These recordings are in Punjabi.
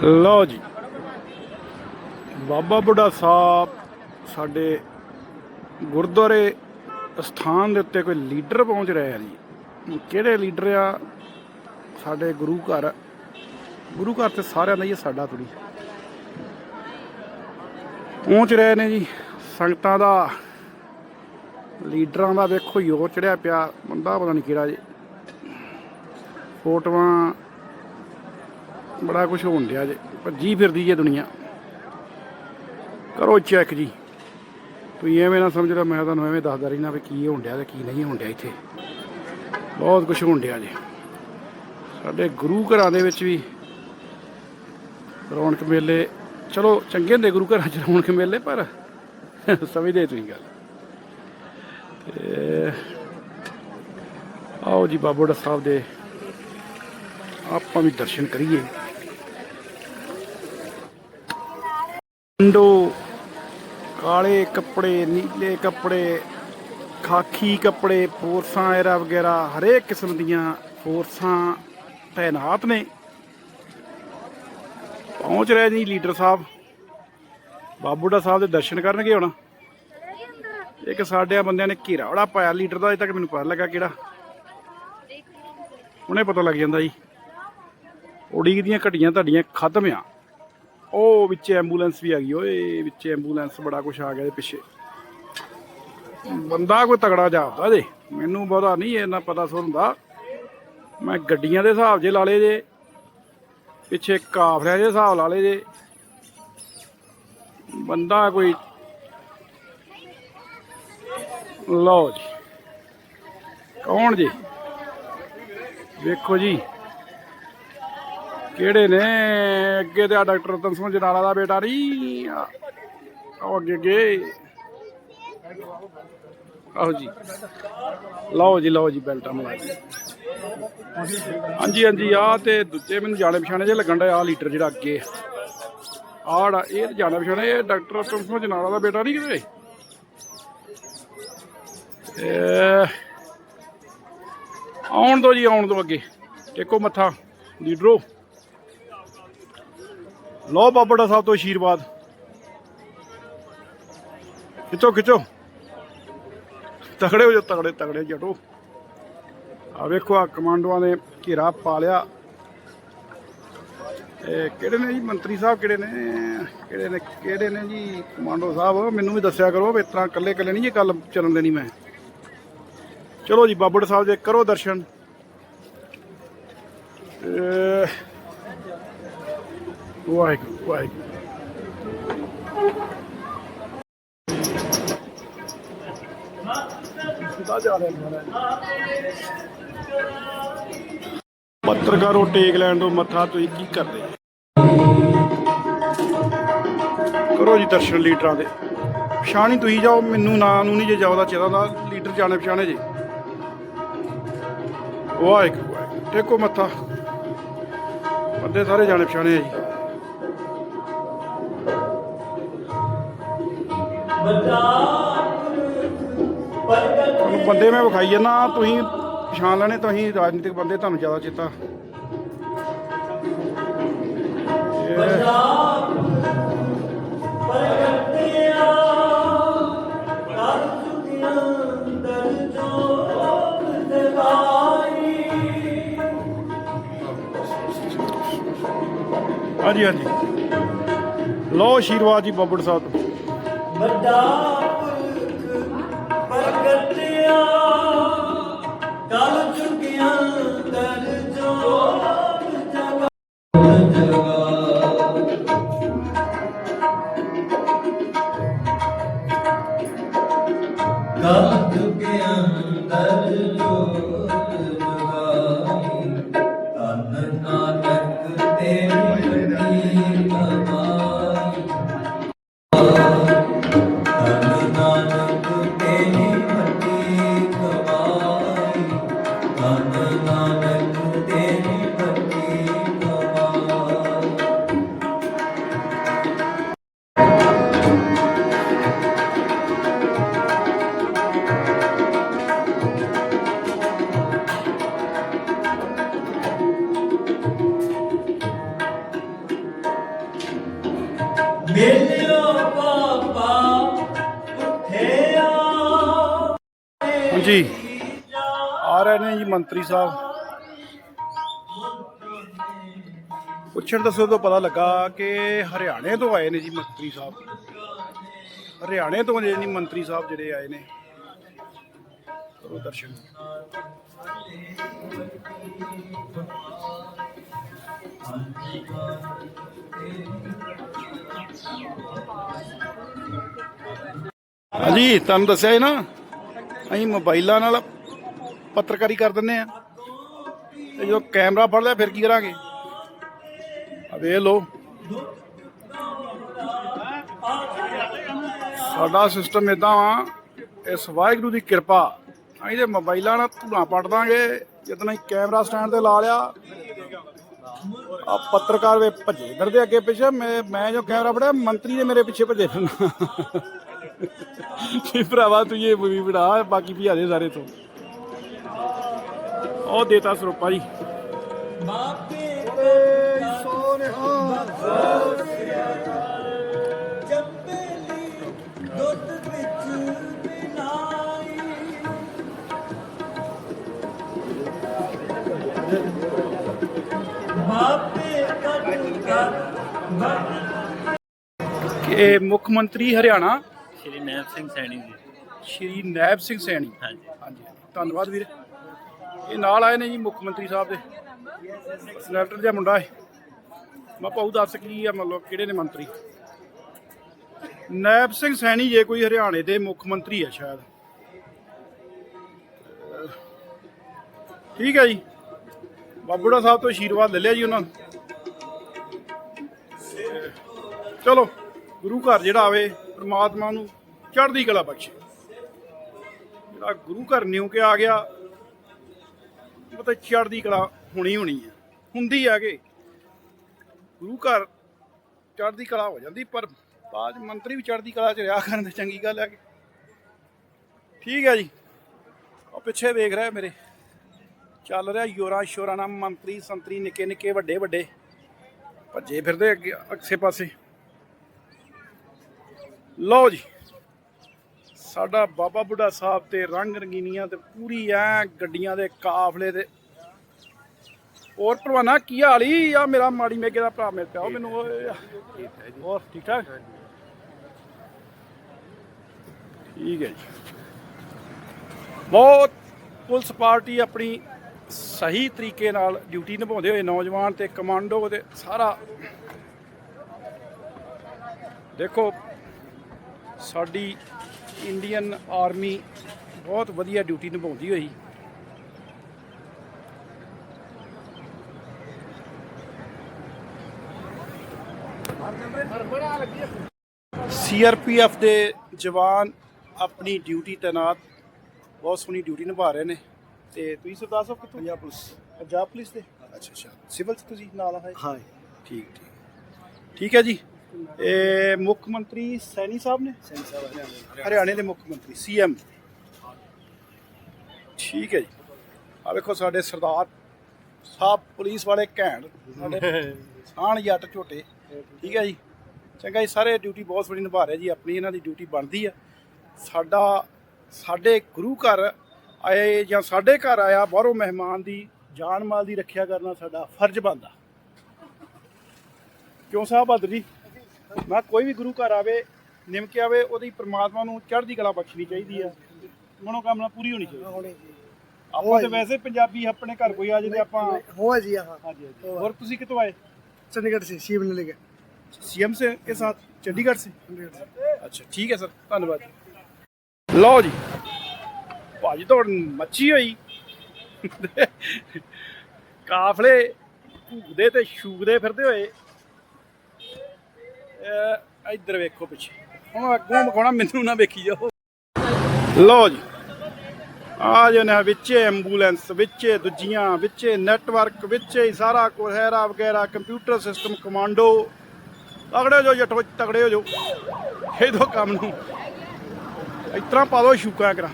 ਲਓ ਜੀ। ਬਾਬਾ ਬੁੱਢਾ ਸਾਹਿਬ ਸਾਡੇ ਗੁਰਦੁਆਰੇ ਸਥਾਨ ਦੇ ਉੱਤੇ ਕੋਈ ਲੀਡਰ ਪਹੁੰਚ ਰਿਹਾ ਹੈ ਜੀ। ਕਿਹੜੇ ਲੀਡਰ ਆ? ਸਾਡੇ ਗੁਰੂ ਘਰ। ਗੁਰੂ ਘਰ ਤੇ ਸਾਰਿਆਂ ਦਾ ਹੀ ਹੈ, ਸਾਡਾ ਥੋੜੀ ਪਹੁੰਚ ਰਹੇ ਨੇ ਜੀ। ਸੰਗਤਾਂ ਦਾ ਲੀਡਰਾਂ ਦਾ ਵੇਖੋ ਯੋਰ ਚੜਿਆ ਪਿਆ। ਬੰਦਾ ਪਤਾ ਨਹੀਂ ਕਿਹੜਾ ਜੀ। ਫੋਟੋਆਂ ਬੜਾ ਕੁਝ ਹੋਣ ਡਿਆ ਜੇ, ਪਰ ਭੱਜੀ ਫਿਰਦੀ ਜੇ ਦੁਨੀਆ। ਕਰੋ ਚੈੱਕ ਜੀ। ਤੁਸੀਂ ਐਵੇਂ ਨਾ ਸਮਝ ਲਓ, ਮੈਂ ਤੁਹਾਨੂੰ ਐਵੇਂ ਦੱਸਦਾ ਰਹਿਣਾ ਵੀ ਕੀ ਹੋਣ ਡਿਆ ਤੇ ਕੀ ਨਹੀਂ ਹੋਣ ਡਿਆ ਇੱਥੇ। ਬਹੁਤ ਕੁਝ ਹੋਣ ਡਿਆ ਜੇ। ਸਾਡੇ ਗੁਰੂ ਘਰਾਂ ਦੇ ਵਿੱਚ ਵੀ ਰੌਣਕ ਮੇਲੇ, ਚਲੋ ਚੰਗੇ ਹੁੰਦੇ ਗੁਰੂ ਘਰਾਂ 'ਚ ਰੌਣਕ ਮੇਲੇ, ਪਰ ਸਮਝਦੇ ਤੁਸੀਂ ਗੱਲ। ਤੇ ਆਓ ਜੀ ਬਾਬੋੜਾ ਸਾਹਿਬ ਦੇ ਆਪਾਂ ਵੀ ਦਰਸ਼ਨ ਕਰੀਏ। ਪਿੰਡੋ ਕਾਲੇ ਕੱਪੜੇ, ਨੀਲੇ ਕੱਪੜੇ, ਖਾਕੀ ਕੱਪੜੇ, ਫੋਰਸਾਂ, ਐਰਾ ਵਗੈਰਾ, ਹਰੇਕ ਕਿਸਮ ਦੀਆਂ ਫੋਰਸਾਂ ਤਾਇਨਾਤ ਨੇ। ਪਹੁੰਚ ਰਹੇ ਜੀ ਲੀਡਰ ਸਾਹਿਬ। ਬਾਬੂੜਾ ਸਾਹਿਬ ਦੇ ਦਰਸ਼ਨ ਕਰਨਗੇ ਹੁਣ। ਇੱਕ ਸਾਡੇ ਬੰਦਿਆਂ ਨੇ ਘੇਰਾ ਵੜਾ ਪਾਇਆ। ਲੀਡਰ ਦਾ ਅਜੇ ਤੱਕ ਮੈਨੂੰ ਪਤਾ ਲੱਗਾ ਕਿਹੜਾ। ਉਹਨੇ ਪਤਾ ਲੱਗ ਜਾਂਦਾ ਜੀ। ਉਡੀਕ ਦੀਆਂ ਘਟੀਆਂ ਤੁਹਾਡੀਆਂ ਖਤਮ ਆ। ਉਹ ਵਿੱਚ ਐਂਬੂਲੈਂਸ ਵੀ ਹੈਗੀ ਗਈ ਓਏ ਵਿੱਚ ਐਂਬੂਲੈਂਸ ਬੜਾ ਕੁਝ ਆ ਗਿਆ ਇਹਦੇ ਪਿੱਛੇ। ਬੰਦਾ ਕੋਈ ਤਗੜਾ ਜਾਪਦਾ ਜੇ, ਮੈਨੂੰ ਬਹੁਤਾ ਨਹੀਂ ਇੰਨਾ ਪਤਾ ਸੁਣਦਾ ਮੈਂ ਗੱਡੀਆਂ ਦੇ ਹਿਸਾਬ ਜੇ ਲਾ ਲਏ ਜੇ, ਪਿੱਛੇ ਕਾਫਰਿਆਂ ਦੇ ਹਿਸਾਬ ਲਾ ਲਏ ਜੇ। ਬੰਦਾ ਕੋਈ ਲਓ ਜੀ, ਕੌਣ ਜੀ? ਵੇਖੋ ਜੀ। ਕਿਹੜੇ ਨੇ? ਅੱਗੇ ਤੇ ਆ ਡਾਕਟਰ ਰਤਨ ਸਿੰਘ ਜਨਾਲਾ ਦਾ ਬੇਟਾ ਨਹੀਂ ਆ ਆਓ ਅੱਗੇ ਅੱਗੇ। ਆਓ ਜੀ। ਲਓ ਜੀ ਲਓ ਜੀ, ਬੈਲਟਾਂ ਮਲਾ ਜੀ ਹਾਂਜੀ ਹਾਂਜੀ ਆ ਤੇ ਦੂਜੇ ਮੈਨੂੰ ਜਾਣੇ ਪਛਾਣੇ ਜੇ ਲੱਗਣ ਦਾ ਆ ਲੀਟਰ ਜਿਹੜਾ ਅੱਗੇ। ਆੜਾ ਇਹ ਤੇ ਜਾਣੇ ਪਛਾਣੇ, ਇਹ ਡਾਕਟਰ ਰਤਨ ਸਿੰਘ ਜਨਾਲਾ ਦਾ ਬੇਟਾ ਨਹੀਂ ਕਿਤੇ? ਆਉਣ ਦੋ ਜੀ, ਆਉਣ ਦੋ ਅੱਗੇ। ਟੇਕੋ ਮੱਥਾ, ਲੀਡਰੋ। ਲਓ ਬਾਬੜਾ ਸਾਹਿਬ ਤੋਂ ਆਸ਼ੀਰਵਾਦ ਖਿੱਚੋ ਖਿੱਚੋ। ਤਗੜੇ ਹੋ ਜਾ ਤਗੜੇ ਤਗੜੇ ਜਟੋ। ਆ ਵੇਖੋ ਆ ਕਮਾਂਡੋਆਂ ਨੇ ਘੇਰਾ ਪਾ ਲਿਆ। ਇਹ ਕਿਹੜੇ ਨੇ ਜੀ? ਮੰਤਰੀ ਸਾਹਿਬ ਕਿਹੜੇ ਨੇ? ਕਿਹੜੇ ਨੇ? ਕਿਹੜੇ ਨੇ ਜੀ? ਕਮਾਂਡੋ ਸਾਹਿਬ, ਮੈਨੂੰ ਵੀ ਦੱਸਿਆ ਕਰੋ ਵੀ ਇਸ ਤਰ੍ਹਾਂ ਇਕੱਲੇ ਇਕੱਲੇ ਨਹੀਂ ਇਹ ਗੱਲ ਚੱਲਣ ਦੇਣੀ ਮੈਂ। ਚਲੋ ਜੀ ਬਾਬੜ ਸਾਹਿਬ ਦੇ ਕਰੋ ਦਰਸ਼ਨ। ਵਾਹਿਗੁਰੂ ਵਾਹਿਗੁਰੂ। ਦਾ ਜਾ ਰਿਹਾ ਪੱਤਰਕਾਰੋ ਟੇਕ ਲੈਣ ਤੋਂ ਮੱਥਾ ਤੁਸੀਂ ਕੀ ਕਰਦੇ? ਕਰੋ ਜੀ ਦਰਸ਼ਨ ਲੀਡਰਾਂ ਦੇ। ਪਛਾਣੀ ਤੁਸੀਂ ਜਾਓ, ਮੈਨੂੰ ਨਾਂ ਨੂੰ ਨਹੀਂ ਜੇ ਜਾਓ ਦਾ ਚਿਹਰਾ ਦਾ ਲੀਡਰ ਜਾਣੇ ਪਛਾਣੇ ਜੀ। ਵਾਹਿਗੁਰੂ ਵਾਹਿਗੁਰੂ। ਟੇਕੋ ਮੱਥਾ। ਬੰਦੇ ਸਾਰੇ ਜਾਣੇ ਪਛਾਣੇ ਆ ਜੀ। ਬੰਦੇ ਮੈਂ ਵਿਖਾਈ ਜਾਂਦਾ ਤੁਸੀਂ ਪਛਾਣ ਲੈਣੇ ਤੁਸੀਂ ਰਾਜਨੀਤਿਕ ਬੰਦੇ ਤੁਹਾਨੂੰ ਜ਼ਿਆਦਾ ਚੇਤਾ। ਹਾਂਜੀ ਹਾਂਜੀ। ਲੋ ਆਸ਼ੀਰਵਾਦ ਜੀ ਬੱਬੜ ਸਾਹਿਬ ਵੱਡਾ ਪੁਰਖ ਪ੍ਰਗਟਿਆ। ਕਲ ਚੁਕਿਆ ਦਰ ਜੋਤ ਹਾਂਜੀ। ਆ ਰਹੇ ਨੇ ਜੀ ਮੰਤਰੀ ਸਾਹਿਬ। ਪੁੱਛਣ ਦੱਸੋ ਤੋਂ ਪਤਾ ਲੱਗਾ ਕਿ ਹਰਿਆਣੇ ਤੋਂ ਆਏ ਨੇ ਜੀ ਮੰਤਰੀ ਸਾਹਿਬ। ਹਰਿਆਣੇ ਤੋਂ ਜਿਹੜੇ ਜੀ ਮੰਤਰੀ ਸਾਹਿਬ ਜਿਹੜੇ ਆਏ ਨੇ। ਕਰੋ ਦਰਸ਼ਨ। ਹਾਂਜੀ। ਤੁਹਾਨੂੰ ਦੱਸਿਆ ਸੀ ਨਾ, ਅਸੀਂ ਮੋਬਾਈਲਾਂ ਨਾਲ ਪੱਤਰਕਾਰੀ ਕਰ ਦਿੰਦੇ ਆ ਤੇ ਜਦੋਂ ਕੈਮਰਾ ਫੜ ਲਿਆ, ਫਿਰ ਕੀ ਕਰਾਂਗੇ? ਆ ਵੇਖ ਲਓ। ਸਾਡਾ ਸਿਸਟਮ ਇਦਾਂ ਵਾ, ਇਸ ਵਾਹਿਗੁਰੂ ਦੀ ਕਿਰਪਾ, ਅਸੀਂ ਤੇ ਮੋਬਾਈਲਾਂ ਨਾਲ ਧੂਆਂ ਪੱਟ ਦਾਂਗੇ ਜਦੋਂ ਅਸੀਂ ਕੈਮਰਾ ਸਟੈਂਡ ਤੇ ਲਾ ਲਿਆ। ਆ ਪੱਤਰਕਾਰ ਵੇ ਭੱਜੇ ਫਿਰਦੇ ਅੱਗੇ ਪਿੱਛੇ ਮੈਂ ਮੈਂ ਜੋ ਕੈਮਰਾ ਫੜਿਆ ਮੰਤਰੀ ਨੇ ਮੇਰੇ ਪਿੱਛੇ ਭੱਜੇ ਫਿਰਨਾ। ਵੀ ਭਰਾਵਾ ਤੂੰ ਇਹ ਮੂਵੀ ਬਣਾ ਬਾਕੀ ਵੀ ਆਦੇ ਸਾਰੇ ਤੋਂ। ਉਹ ਦੇਤਾ ਸਰੋਪਾ ਜੀ। ਕਿ ਮੁੱਖ ਮੰਤਰੀ ਹਰਿਆਣਾ? ਸ਼੍ਰੀ ਨੈਬ ਸਿੰਘ ਸੈਣੀ ਜੀ। ਸ਼੍ਰੀ ਨੈਬ ਸਿੰਘ ਸੈਣੀ। ਹਾਂਜੀ। ਹਾਂਜੀ। ਧੰਨਵਾਦ ਵੀਰ। ਇਹ ਨਾਲ ਆਏ ਨੇ ਜੀ ਮੁੱਖ ਮੰਤਰੀ ਸਾਹਿਬ ਦੇ। ਸਨੈਕਟਰ ਜਿਹਾ ਮੁੰਡਾ ਹੈ ਮੈਂ ਪਾਉ ਦੱਸ ਕੀ ਆ ਮਤਲਬ ਕਿਹੜੇ ਨੇ ਮੰਤਰੀ? ਨੈਬ ਸਿੰਘ ਸੈਣੀ ਜੇ ਕੋਈ ਹਰਿਆਣੇ ਦੇ ਮੁੱਖ ਮੰਤਰੀ ਹੈ ਸ਼ਾਇਦ। ਠੀਕ ਹੈ ਜੀ। ਬਾਬੂੜਾ ਸਾਹਿਬ ਤੋਂ ਆਸ਼ੀਰਵਾਦ ਲੈ ਲਿਆ ਜੀ ਉਹਨਾਂ ਤੇ ਚਲੋ, ਗੁਰੂ ਘਰ ਜਿਹੜਾ ਆਵੇ, ਪ੍ਰਮਾਤਮਾ ਨੂੰ ਚੜ੍ਹਦੀ ਕਲਾ ਬਖਸ਼ੇ। ਜਿਹੜਾ ਗੁਰੂ ਘਰ ਨਿਉ ਕੇ ਆ ਗਿਆ, ਉਹ ਤਾਂ ਚੜ੍ਹਦੀ ਕਲਾ ਹੋਣੀ ਹੋਣੀ ਹੈ ਹੁੰਦੀ ਆ ਕਿ ਗੁਰੂ ਘਰ ਚੜ੍ਹਦੀ ਕਲਾ ਹੋ ਜਾਂਦੀ, ਪਰ ਬਾਅਦ ਮੰਤਰੀ ਵੀ ਚੜ੍ਹਦੀ ਕਲਾ ਚ ਰਿਹਾ ਕਰਨ ਤੇ ਚੰਗੀ ਗੱਲ ਹੈ ਕਿ। ਠੀਕ ਹੈ ਜੀ। ਉਹ ਪਿੱਛੇ ਵੇਖ ਰਿਹਾ ਮੇਰੇ। ਚੱਲ ਰਿਹਾ ਯੋਰਾ ਸ਼ੋਰਾ ਨਾਲ ਮੰਤਰੀ ਸੰਤਰੀ ਨਿੱਕੇ ਨਿੱਕੇ ਵੱਡੇ ਵੱਡੇ। ਭੱਜੇ ਫਿਰਦੇ ਅੱਗੇ ਅਕਸੇ ਪਾਸੇ। ਲਓ ਜੀ ਸਾਡਾ ਬਾਬਾ ਬੁੱਢਾ ਸਾਹਿਬ ਤੇ ਰੰਗ ਰੰਗੀਨੀਆਂ ਤੇ ਪੂਰੀ ਐ ਗੱਡੀਆਂ ਦੇ ਕਾਫਲੇ ਤੇ। ਹੋਰ ਭਲਵਾਨਾ ਕੀ ਹਾਲ ਈ? ਆ ਮੇਰਾ ਮਾੜੀ ਮੇਗੇ ਦਾ ਭਰਾ ਮਿਲ ਪਿਆ ਉਹ ਮੈਨੂੰ ਓਏ। ਹੋਰ ਠੀਕ ਠਾਕ? ਠੀਕ ਹੈ ਜੀ। ਬਹੁਤ ਪੁਲਿਸ ਪਾਰਟੀ ਆਪਣੀ ਸਹੀ ਤਰੀਕੇ ਨਾਲ ਡਿਊਟੀ ਨਿਭਾਉਂਦੇ ਹੋਏ ਨੌਜਵਾਨ ਤੇ ਕਮਾਂਡੋ ਤੇ ਸਾਰਾ ਦੇਖੋ, ਸਾਡੀ ਇੰਡੀਅਨ ਆਰਮੀ ਬਹੁਤ ਵਧੀਆ ਡਿਊਟੀ ਨਿਭਾਉਂਦੀ ਹੋਈ। ਸੀਆਰਪੀਐਫ ਦੇ ਜਵਾਨ ਆਪਣੀ ਡਿਊਟੀ ਤੈਨਾਤ ਬਹੁਤ ਸੋਹਣੀ ਡਿਊਟੀ ਨਿਭਾ ਰਹੇ ਨੇ। ਤੇ ਤੁਸੀਂ ਸਰਦਾਰ ਸਾਹਿਬ ਕਿੱਥੋਂ? ਪੰਜਾਬ ਪੁਲਿਸ। ਪੰਜਾਬ ਪੁਲਿਸ ਦੇ? ਅੱਛਾ ਅੱਛਾ। ਸਿਵਲ ਚ ਤੁਸੀਂ ਨਾਲ ਆਏ? ਹਾਂ ਠੀਕ ਠੀਕ। ਠੀਕ ਹੈ ਜੀ। ਇਹ ਮੁੱਖ ਮੰਤਰੀ ਸੈਣੀ ਸਾਹਿਬ ਨੇ? ਸੈਣੀ ਸਾਹਿਬ ਹਰਿਆਣੇ ਦੇ। ਮੁੱਖ ਮੰਤਰੀ ਸੀਐਮ। ਠੀਕ ਹੈ ਜੀ। ਆ ਵੇਖੋ ਸਾਡੇ ਸਰਦਾਰ ਸਾਹਿਬ ਪੁਲਿਸ ਵਾਲੇ ਘੈਂਟ। ਸਾਡੇ ਆਣ ਜੱਟ ਝੋਟੇ। ਠੀਕ ਹੈ ਜੀ। ਚੰਗਾ ਜੀ ਸਾਰੇ ਡਿਊਟੀ ਬਹੁਤ ਸੋਹਣੀ ਨਿਭਾ ਰਹੇ ਜੀ। ਆਪਣੀ ਇਹਨਾਂ ਦੀ ਡਿਊਟੀ ਬਣਦੀ ਆ। ਸਾਡਾ ਸਾਡੇ ਗੁਰੂ ਘਰ ਆਏ ਜਾਂ ਸਾਡੇ ਘਰ ਆਇਆ ਬਾਹਰੋਂ ਮਹਿਮਾਨ ਦੀ ਜਾਨ ਮਾਲ ਦੀ ਰੱਖਿਆ ਕਰਨਾ ਸਾਡਾ ਫਰਜ਼ ਬਣਦਾ। ਕਿਉਂ ਸਾਹਿਬ ਬਦਰੀ ਮੈਂ ਕੋਈ ਵੀ ਗੁਰੂ ਘਰ ਆਵੇ ਨਿਮਕੇ ਆਵੇ ਉਹਦੀ ਪ੍ਰਮਾਤਮਾ ਨੂੰ ਚੜ੍ਹਦੀ ਕਲਾ ਬਖਸ਼ਣੀ ਚਾਹੀਦੀ ਆ ਮਨੋਕਾਮਨਾ ਪੂਰੀ ਹੋਣੀ ਚਾਹੀਦੀ। ਆਪਾਂ ਤੇ ਵੈਸੇ ਪੰਜਾਬੀ ਆਪਣੇ ਘਰ ਕੋਈ ਆ ਜਾਂਦੇ ਆਪਾਂ ਹੋ ਜੀ ਹਾਂ ਹਾਂਜੀ ਹੋਰ ਤੁਸੀਂ ਕਿਤੋਂ ਆਏ? ਚੰਡੀਗੜ੍ਹ ਸੇ ਸ਼ਿਵ ਨੇ ਲਿਆ ਸੀਐਮ ਸੇ ਕੇ ਸਾਥ ਚੰਡੀਗੜ੍ਹ ਸੇ। ਅੱਛਾ ਠੀਕ ਹੈ ਸਰ ਧੰਨਵਾਦ। ਲਓ ਜੀ। ਭਾਜੀ ਤੋਂ ਮੱਛੀ ਹੋਈ। ਕਾਫਲੇ ਘੂਗਦੇ ਤੇ ਛੂਕਦੇ ਫਿਰਦੇ ਹੋਏ। ਇੱਧਰ ਵੇਖੋ ਪਿੱਛੇ। ਹੁਣ ਅੱਗੋਂ ਮਖਾਉਣਾ ਮੈਨੂੰ ਨਾ ਵੇਖੀ ਜਾਓ। ਲੋ ਜੀ। ਆ ਜੋ ਨੇ ਵਿੱਚੇ ਐਂਬੂਲੈਂਸ, ਵਿੱਚੇ ਦੂਜੀਆਂ, ਵਿੱਚੇ ਨੈਟਵਰਕ, ਵਿੱਚੇ ਹੀ ਸਾਰਾ ਕੁਝ ਹੈਰਾ ਵਗੈਰਾ ਕੰਪਿਊਟਰ ਸਿਸਟਮ ਕਮਾਂਡੋ। ਤਗੜੇ ਹੋ ਜੋ ਜੱਟੋ, ਤਗੜੇ ਹੋ ਜੋ ਇਹ ਦੋ ਕੰਮ ਨੂੰ। ਇਸ ਪਾ ਦੋ ਸ਼ੂਕਾਂ ਕਰਾਂ।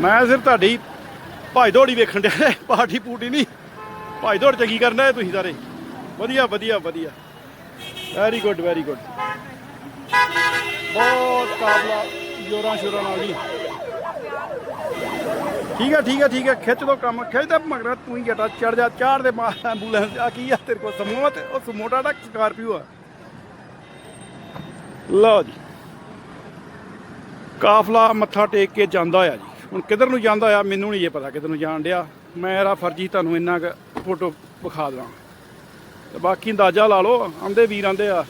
ਮੈਂ ਸਿਰ ਤੁਹਾਡੀ ਭਾਈ ਦੌੜੀ ਵੇਖਣ ਡਿਆ ਪਾਰਟੀ ਪੂਟੀ ਨਹੀਂ। ਭਾਈ ਦੌੜ ਚੰਗੀ ਕਰਨ ਡਏ ਤੁਸੀਂ ਸਾਰੇ। ਵਧੀਆ ਵਧੀਆ ਵਧੀਆ। ਵੈਰੀ ਗੁੱਡ ਵੈਰੀ ਗੁੱਡ ਬਹੁਤ ਕਾਬਲਾ ਜੋਰਾਂ ਸ਼ੋਰਾਂ ਨਾਲ ਜੀ। ਠੀਕ ਹੈ ਠੀਕ ਹੈ ਠੀਕ ਹੈ ਖਿੱਚ ਦੋ ਕੰਮ। ਖਿੱਚ ਦਾ ਮਗਰ ਤੂੰ ਹੀ ਜਟਾ ਚੜ ਜਾ ਚਾੜ ਦੇ ਮਾਰ ਐਂਬੂਲੈਂਸ। ਆ ਕੀ ਆ ਤੇਰੇ ਕੋਲ? ਸਮੂਹ ਤੇ ਉਹ ਸਮੋਟਾ ਦਾ ਸਕਾਰਪੀਓ ਆ। ਲਓ ਜੀ। ਕਾਫਲਾ ਮੱਥਾ ਟੇਕ ਕੇ ਜਾਂਦਾ ਆ ਜੀ। ਹੁਣ ਕਿੱਧਰ ਨੂੰ ਜਾਂਦਾ ਆ, ਮੈਨੂੰ ਨਹੀਂ ਇਹ ਪਤਾ ਕਿੱਧਰ ਨੂੰ ਜਾਣ ਡਿਆ। ਮੇਰਾ ਫਰਜ਼ੀ ਤੁਹਾਨੂੰ ਇੰਨਾ ਕੁ ਫੋਟੋ ਵਿਖਾ ਦਵਾਂ। ਤੇ ਬਾਕੀ ਅੰਦਾਜ਼ਾ ਲਾ ਲਓ, ਆਂਦੇ ਵੀਰ ਆਂਦੇ ਆ,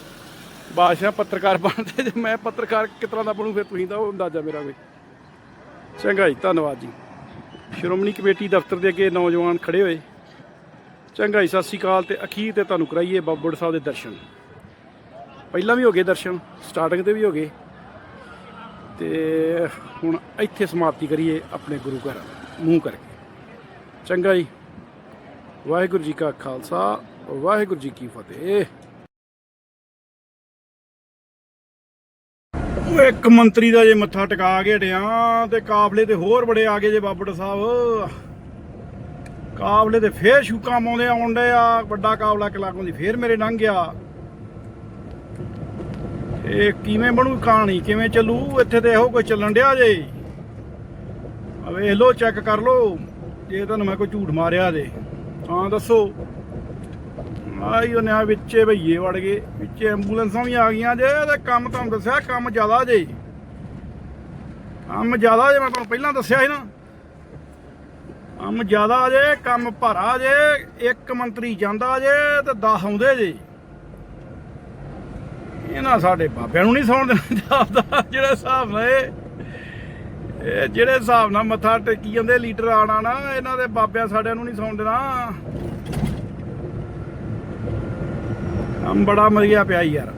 ਬਾਦਸ਼ਾਹ ਪੱਤਰਕਾਰ ਬਣਦੇ ਜੇ ਮੈਂ ਪੱਤਰਕਾਰ ਕਿਸ ਦਾ ਬਣੂ, ਫਿਰ ਤੁਸੀਂ ਦਾ ਉਹ ਅੰਦਾਜ਼ਾ ਮੇਰਾ ਵੀ ਚੰਗਾ ਜੀ, ਧੰਨਵਾਦ ਜੀ। ਸ਼੍ਰੋਮਣੀ ਕਮੇਟੀ ਦਫ਼ਤਰ ਦੇ ਅੱਗੇ ਨੌਜਵਾਨ ਖੜੇ ਹੋਏ। ਚੰਗਾ ਜੀ, ਸਤਿ ਸ਼੍ਰੀ ਅਕਾਲ ਤੇ ਅਖੀਰ ਤੇ ਤੁਹਾਨੂੰ ਕਰਾਈਏ ਬਾਬੜ ਸਾਹਿਬ ਦੇ ਦਰਸ਼ਨ। ਪਹਿਲਾਂ ਵੀ ਹੋ ਗਏ ਦਰਸ਼ਨ, ਸਟਾਰਟਿੰਗ ਤੇ ਵੀ ਹੋ ਗਏ। ਤੇ ਹੁਣ ਇੱਥੇ ਸਮਾਪਤੀ ਕਰੀਏ ਆਪਣੇ ਗੁਰੂ ਘਰ ਮੂੰਹ ਕਰਕੇ। ਚੰਗਾ ਜੀ। ਵਾਹਿਗੁਰੂ ਜੀ ਕਾ ਖਾਲਸਾ, ਵਾਹਿਗੁਰੂ ਜੀ ਕੀ ਫਤਿਹ। ਉਹ ਇੱਕ ਮੰਤਰੀ ਦਾ ਜੇ ਮੱਥਾ ਟਿਕਾ ਕੇ ਹਟਿਆ, ਤੇ ਕਾਫਲੇ ਤੇ ਹੋਰ ਬੜੇ ਆ ਗਏ ਜੇ ਬਾਬੜ ਸਾਹਿਬ। ਕਾਫਲੇ ਤੇ ਫੇਰ ਸ਼ੂਕਾਂ ਪਾਉਂਦੇ ਆਉਣ ਡੇ ਆ, ਵੱਡਾ ਕਾਫਲਾ ਕਲਾਕੋਂ ਦੀ ਫੇਰ ਮੇਰੇ ਲੰਘ ਗਿਆ। ਇਹ ਕਿਵੇਂ ਬਣੂ ਕਹਾਣੀ? ਕਿਵੇਂ ਚੱਲੂ? ਇੱਥੇ ਤੇ ਇਹੋ ਕੋਈ ਚੱਲਣ ਡਿਆ ਜੇ। ਆ ਵੇਖ ਲਓ ਚੈੱਕ ਕਰ ਲਓ। ਜੇ ਤੁਹਾਨੂੰ ਮੈਂ ਕੋਈ ਝੂਠ ਮਾਰਿਆ ਜੇ ਹਾਂ ਦੱਸੋ। ਆਈ ਉਹਨੇ ਆ ਵਿੱਚੇ ਭਈਏ ਵੜ ਗਏ। ਵਿੱਚੇ ਐਂਬੂਲੈਂਸਾਂ ਵੀ ਆ ਗਈਆਂ ਜੇ, ਤੇ ਕੰਮ ਤੁਹਾਨੂੰ ਦੱਸਿਆ, ਕੰਮ ਜ਼ਿਆਦਾ ਜੇ। ਕੰਮ ਜ਼ਿਆਦਾ ਜੇ, ਮੈਂ ਤੁਹਾਨੂੰ ਪਹਿਲਾਂ ਦੱਸਿਆ ਸੀ ਨਾ। ਕੰਮ ਜ਼ਿਆਦਾ ਜੇ, ਕੰਮ ਭਰਾ ਜੇ, ਇੱਕ ਮੰਤਰੀ ਜਾਂਦਾ ਜੇ, ਤੇ 10 ਆਉਂਦੇ ਜੇ। ਇਹਨਾਂ ਸਾਡੇ ਬਾਬਿਆਂ ਨੂੰ ਨਹੀਂ ਸੌਣ ਦੇਣਾ ਜਾਂਦਾ ਜਿਹੜੇ ਹਿਸਾਬ ਨਾਲ ਇਹ ਇਹ ਜਿਹੜੇ ਹਿਸਾਬ ਨਾਲ ਮੱਥਾ ਟੇਕੀ ਜਾਂਦੇ ਲੀਡਰ ਆਣਾ ਨਾ ਇਹਨਾਂ ਦੇ ਬਾਬਿਆਂ ਸਾਡਿਆਂ ਨੂੰ ਨਹੀਂ ਸੌਣ ਦੇਣਾ। ਕੰਮ ਬੜਾ ਮਰੀਆ ਪਿਆ ਯਾਰ।